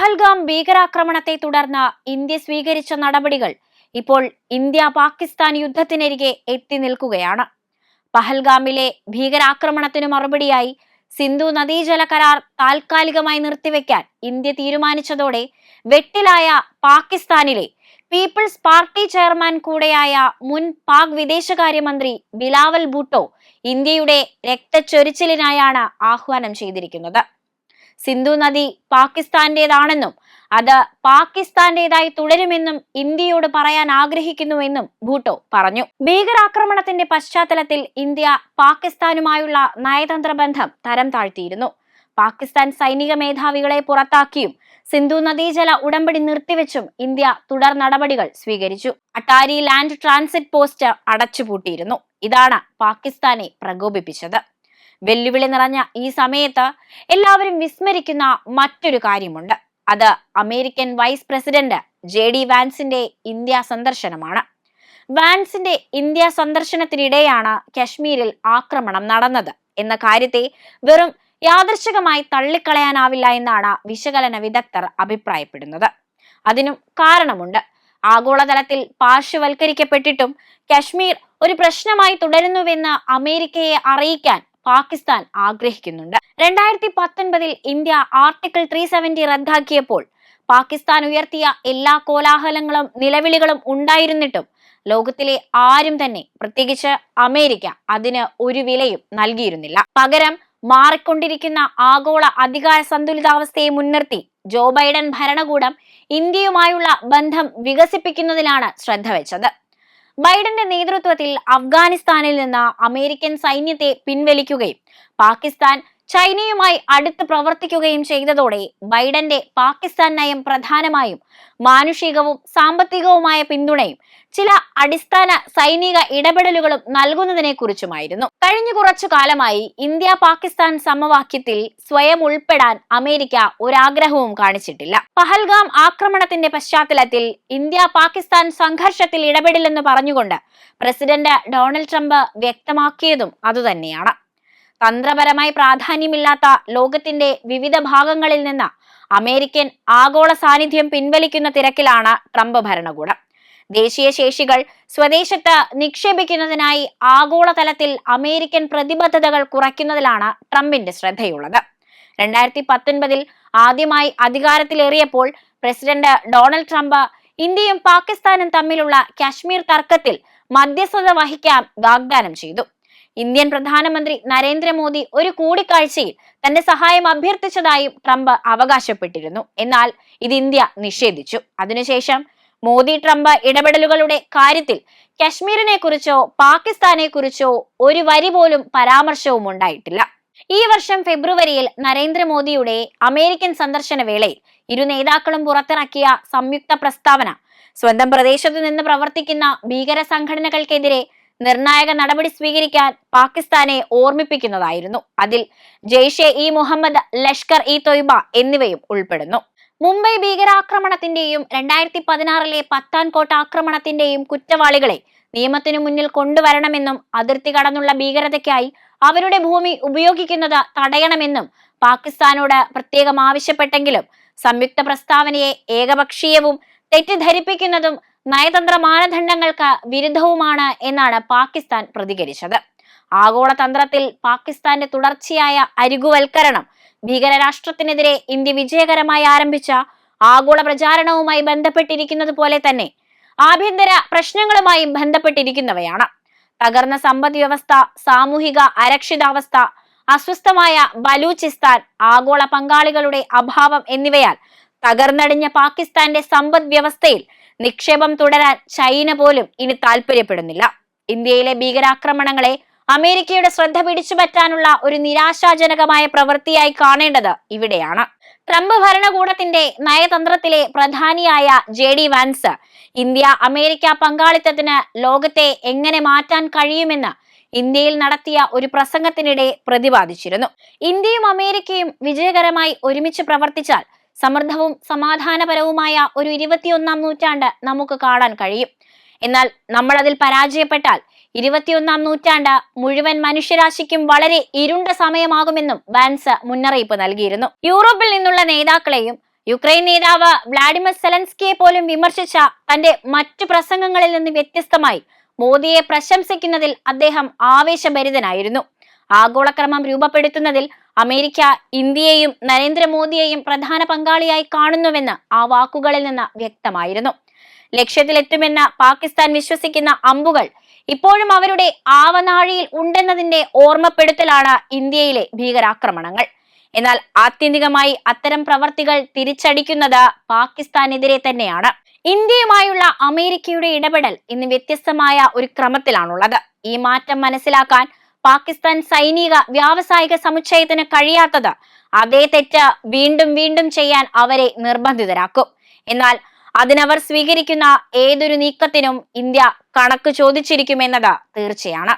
പഹൽഗാം ഭീകരാക്രമണത്തെ തുടർന്ന് ഇന്ത്യ സ്വീകരിച്ച നടപടികൾ ഇപ്പോൾ ഇന്ത്യ പാകിസ്ഥാൻ യുദ്ധത്തിനരികെ എത്തി നിൽക്കുകയാണ്. പഹൽഗാമിലെ ഭീകരാക്രമണത്തിനു മറുപടിയായി സിന്ധു നദീജല കരാർ താൽക്കാലികമായി നിർത്തിവെക്കാൻ ഇന്ത്യ തീരുമാനിച്ചതോടെ വെട്ടിലായ പാകിസ്ഥാനിലെ പീപ്പിൾസ് പാർട്ടി ചെയർമാൻ കൂടെയായ മുൻ പാക് വിദേശകാര്യമന്ത്രി ബിലാവൽ ഭൂട്ടോ ഇന്ത്യയുടെ രക്തച്ചൊരിച്ചിലിനായാണ് ആഹ്വാനം ചെയ്തിരിക്കുന്നത്. സിന്ധു നദി പാകിസ്ഥാന്റേതാണെന്നും അത് പാകിസ്ഥാന്റേതായി തുടരുമെന്നും ഇന്ത്യയോട് പറയാൻ ആഗ്രഹിക്കുന്നുവെന്നും ഭൂട്ടോ പറഞ്ഞു. ഭീകരാക്രമണത്തിന്റെ പശ്ചാത്തലത്തിൽ ഇന്ത്യ പാകിസ്ഥാനുമായുള്ള നയതന്ത്ര ബന്ധം തരം താഴ്ത്തിയിരുന്നു. പാകിസ്ഥാൻ സൈനിക മേധാവികളെ പുറത്താക്കിയും സിന്ധു നദീജല ഉടമ്പടി നിർത്തിവെച്ചും ഇന്ത്യ തുടർ നടപടികൾ സ്വീകരിച്ചു. അട്ടാരി ലാൻഡ് ട്രാൻസിറ്റ് പോസ്റ്റ് അടച്ചുപൂട്ടിയിരുന്നു. ഇതാണ് പാകിസ്ഥാനെ പ്രകോപിപ്പിച്ചത്. വെല്ലുവിളി നിറഞ്ഞ ഈ സമയത്ത് എല്ലാവരും വിസ്മരിക്കുന്ന മറ്റൊരു കാര്യമുണ്ട്. അത് American vice president J D വാൻസിന്റെ India സന്ദർശനമാണ്. വാൻസിന്റെ ഇന്ത്യ സന്ദർശനത്തിനിടെയാണ് കശ്മീരിൽ ആക്രമണം നടന്നത് എന്ന കാര്യത്തെ വെറും യാദർശികമായി തള്ളിക്കളയാനാവില്ല എന്നാണ് വിശകലന വിദഗ്ധർ അഭിപ്രായപ്പെടുന്നത്. അതിനും കാരണമുണ്ട്. ആഗോളതലത്തിൽ പാർശ്വവൽക്കരിക്കപ്പെട്ടിട്ടും കശ്മീർ ഒരു പ്രശ്നമായി തുടരുന്നുവെന്ന് അമേരിക്കയെ അറിയിക്കാൻ പാകിസ്ഥാൻ ആഗ്രഹിക്കുന്നുണ്ട്. രണ്ടായിരത്തി പത്തൊൻപതിൽ ഇന്ത്യ ആർട്ടിക്കിൾ ത്രീ സെവന്റി റദ്ദാക്കിയപ്പോൾ പാകിസ്ഥാൻ ഉയർത്തിയ എല്ലാ കോലാഹലങ്ങളും നിലവിളികളും ഉണ്ടായിരുന്നിട്ടും ലോകത്തിലെ ആരും തന്നെ പ്രത്യേകിച്ച് അമേരിക്ക അതിന് ഒരു വിലയും നൽകിയിരുന്നില്ല. പകരം മാറിക്കൊണ്ടിരിക്കുന്ന ആഗോള അധികാര സന്തുലിതാവസ്ഥയെ മുൻനിർത്തി ജോ ബൈഡൻ ഭരണകൂടം ഇന്ത്യയുമായുള്ള ബന്ധം വികസിപ്പിക്കുന്നതിലാണ് ശ്രദ്ധ വെച്ചത് ബൈഡന്റെ നേതൃത്വത്തിൽ അഫ്ഗാനിസ്ഥാനിൽ നിന്ന് അമേരിക്കൻ സൈന്യത്തെ പിൻവലിക്കുകയും. പാകിസ്ഥാൻ ചൈനയുമായി അടുത്ത് പ്രവർത്തിക്കുകയും ചെയ്തതോടെ ബൈഡന്റെ പാകിസ്ഥാൻ നയം പ്രധാനമായും മാനുഷികവും സാമ്പത്തികവുമായ പിന്തുണയും ചില അടിസ്ഥാന സൈനിക ഇടപെടലുകളും നൽകുന്നതിനെ കുറിച്ചുമായിരുന്നു കഴിഞ്ഞ കുറച്ചു കാലമായി ഇന്ത്യ പാകിസ്ഥാൻ സമവാക്യത്തിൽ സ്വയം ഉൾപ്പെടാൻ അമേരിക്ക ഒരാഗ്രഹവും കാണിച്ചിട്ടില്ല. പഹൽഗാം ആക്രമണത്തിന്റെ പശ്ചാത്തലത്തിൽ ഇന്ത്യ പാകിസ്ഥാൻ സംഘർഷത്തിൽ ഇടപെടില്ലെന്ന് പറഞ്ഞുകൊണ്ട് പ്രസിഡന്റ് ഡൊണാൾഡ് ട്രംപ് വ്യക്തമാക്കിയതും അതുതന്നെയാണ്. തന്ത്രപരമായി പ്രാധാന്യമില്ലാത്ത ലോകത്തിന്റെ വിവിധ ഭാഗങ്ങളിൽ നിന്ന് അമേരിക്കൻ ആഗോള സാന്നിധ്യം പിൻവലിക്കുന്ന തിരക്കിലാണ് ട്രംപ് ഭരണകൂടം. ദേശീയ ശേഷികൾ സ്വദേശത്ത് നിക്ഷേപിക്കുന്നതിനായി ആഗോളതലത്തിൽ അമേരിക്കൻ പ്രതിബദ്ധതകൾ കുറയ്ക്കുന്നതിലാണ് ട്രംപിന്റെ ശ്രദ്ധയുള്ളത്. രണ്ടായിരത്തി പത്തൊൻപതിൽ ആദ്യമായി അധികാരത്തിലേറിയപ്പോൾ പ്രസിഡന്റ് ഡൊണാൾഡ് ട്രംപ് ഇന്ത്യയും പാകിസ്ഥാനും തമ്മിലുള്ള കാശ്മീർ തർക്കത്തിൽ മധ്യസ്ഥത വഹിക്കാൻ വാഗ്ദാനം ചെയ്തു. ഇന്ത്യൻ പ്രധാനമന്ത്രി നരേന്ദ്രമോദി ഒരു കൂടിക്കാഴ്ചയിൽ തന്റെ സഹായം അഭ്യർത്ഥിച്ചതായും ട്രംപ് അവകാശപ്പെട്ടിരുന്നു. എന്നാൽ ഇത് ഇന്ത്യ നിഷേധിച്ചു. അതിനുശേഷം മോദി ട്രംപ് ഇടപെടലുകളുടെ കാര്യത്തിൽ കശ്മീരിനെ കുറിച്ചോ പാകിസ്ഥാനെ കുറിച്ചോ ഒരു വരി പോലും പരാമർശവും ഉണ്ടായിട്ടില്ല. ഈ വർഷം ഫെബ്രുവരിയിൽ നരേന്ദ്രമോദിയുടെ അമേരിക്കൻ സന്ദർശന വേളയിൽ ഇരു നേതാക്കളും പുറത്തിറക്കിയ സംയുക്ത പ്രസ്താവന സ്വന്തം പ്രദേശത്ത് നിന്ന് പ്രവർത്തിക്കുന്ന ഭീകര സംഘടനകൾക്കെതിരെ നിർണായക നടപടി സ്വീകരിക്കാൻ പാകിസ്ഥാനെ ഓർമ്മിപ്പിക്കുന്നതായിരുന്നു. അതിൽ ജെയ്ഷെ ഇ മുഹമ്മദ് ലഷ്കർ ഇ തൊയ്ബ എന്നിവയും ഉൾപ്പെടുന്നു. മുംബൈ ഭീകരാക്രമണത്തിന്റെയും രണ്ടായിരത്തി പതിനാറിലെ പത്താൻകോട്ട ആക്രമണത്തിന്റെയും കുറ്റവാളികളെ നിയമത്തിനു മുന്നിൽ കൊണ്ടുവരണമെന്നും അതിർത്തി കടന്നുള്ള ഭീകരതയ്ക്കായി അവരുടെ ഭൂമി ഉപയോഗിക്കുന്നത് തടയണമെന്നും പാകിസ്ഥാനോട് പ്രത്യേകം ആവശ്യപ്പെട്ടെങ്കിലും സംയുക്ത പ്രസ്താവനയെ ഏകപക്ഷീയവും തെറ്റിദ്ധരിപ്പിക്കുന്നതും നയതന്ത്ര മാനദണ്ഡങ്ങൾക്ക് വിരുദ്ധവുമാണ് എന്നാണ് പാകിസ്ഥാൻ പ്രതികരിച്ചത്. ആഗോളതന്ത്രത്തിൽ പാകിസ്ഥാന്റെ തുടർച്ചയായ അരികുവൽക്കരണം ഭീകരരാഷ്ട്രത്തിനെതിരെ ഇന്ത്യ വിജയകരമായി ആരംഭിച്ച ആഗോള പ്രചാരണവുമായി ബന്ധപ്പെട്ടിരിക്കുന്നത് പോലെ തന്നെ ആഭ്യന്തര പ്രശ്നങ്ങളുമായി ബന്ധപ്പെട്ടിരിക്കുന്നവയാണ്. തകർന്ന സമ്പദ് വ്യവസ്ഥ സാമൂഹിക അരക്ഷിതാവസ്ഥ അസ്വസ്ഥമായ ബലൂചിസ്ഥാൻ ആഗോള പങ്കാളികളുടെ അഭാവം എന്നിവയാൽ തകർന്നടിഞ്ഞ പാകിസ്ഥാന്റെ സമ്പദ് വ്യവസ്ഥയിൽ നിക്ഷേപം തുടരാൻ ചൈന പോലും ഇനി താല്പര്യപ്പെടുന്നില്ല. ഇന്ത്യയിലെ ഭീകരാക്രമണങ്ങളെ അമേരിക്കയുടെ ശ്രദ്ധ പിടിച്ചു പറ്റാനുള്ള ഒരു നിരാശാജനകമായ പ്രവൃത്തിയായി കാണേണ്ടത് ഇവിടെയാണ്. ട്രംപ് ഭരണകൂടത്തിന്റെ നയതന്ത്രത്തിലെ പ്രധാനിയായ J D Vance India America പങ്കാളിത്തത്തിന് ലോകത്തെ എങ്ങനെ മാറ്റാൻ കഴിയുമെന്ന് ഇന്ത്യയിൽ നടത്തിയ ഒരു പ്രസംഗത്തിനിടെ പ്രതിപാദിച്ചിരുന്നു. ഇന്ത്യയും അമേരിക്കയും വിജയകരമായി ഒരുമിച്ച് പ്രവർത്തിച്ചാൽ സമൃദ്ധവും സമാധാനപരവുമായ ഒരു ഇരുപത്തിയൊന്നാം നൂറ്റാണ്ട് നമുക്ക് കാണാൻ കഴിയും. എന്നാൽ നമ്മൾ അതിൽ പരാജയപ്പെട്ടാൽ ഇരുപത്തിയൊന്നാം നൂറ്റാണ്ട് മുഴുവൻ മനുഷ്യരാശിക്കും വളരെ ഇരുണ്ട സമയമാകുമെന്നും ബാൻസ് മുന്നറിയിപ്പ് നൽകിയിരുന്നു. യൂറോപ്പിൽ നിന്നുള്ള നേതാക്കളെയും യുക്രൈൻ നേതാവ് വ്ളാഡിമിർ സെലൻസ്കിയെ പോലും വിമർശിച്ച തന്റെ മറ്റു പ്രസംഗങ്ങളിൽ നിന്ന് വ്യത്യസ്തമായി മോദിയെ പ്രശംസിക്കുന്നതിൽ അദ്ദേഹം ആവേശഭരിതനായിരുന്നു. ആഗോളക്രമം രൂപപ്പെടുത്തുന്നതിൽ അമേരിക്ക ഇന്ത്യയെയും നരേന്ദ്രമോദിയെയും പ്രധാന പങ്കാളിയായി കാണുന്നുവെന്ന് ആ വാക്കുകളിൽ നിന്ന് വ്യക്തമായിരുന്നു. ലക്ഷ്യത്തിലെത്തുമെന്ന് പാകിസ്ഥാൻ വിശ്വസിക്കുന്ന അമ്പുകൾ ഇപ്പോഴും അവരുടെ ആവനാഴിയിൽ ഉണ്ടെന്നതിന്റെ ഓർമ്മപ്പെടുത്തലാണ് ഇന്ത്യയിലെ ഭീകരാക്രമണങ്ങൾ. എന്നാൽ ആത്യന്തികമായി അത്തരം പ്രവർത്തികൾ തിരിച്ചടിക്കുന്നത് പാകിസ്ഥാനെതിരെ തന്നെയാണ്. ഇന്ത്യയുമായുള്ള അമേരിക്കയുടെ ഇടപെടൽ ഇന്ന് വ്യത്യസ്തമായ ഒരു ക്രമത്തിലാണുള്ളത്. ഈ മാറ്റം മനസ്സിലാക്കാൻ പാകിസ്ഥാൻ സൈനിക വ്യാവസായിക സമുച്ചയത്തിന് കഴിയാത്തത് അതേ തെറ്റ് വീണ്ടും വീണ്ടും ചെയ്യാൻ അവരെ നിർബന്ധിതരാക്കും. എന്നാൽ അതിനവർ സ്വീകരിക്കുന്ന ഏതൊരു നീക്കത്തിനും ഇന്ത്യ കണക്ക് ചോദിച്ചിരിക്കുമെന്നത് തീർച്ചയാണ്.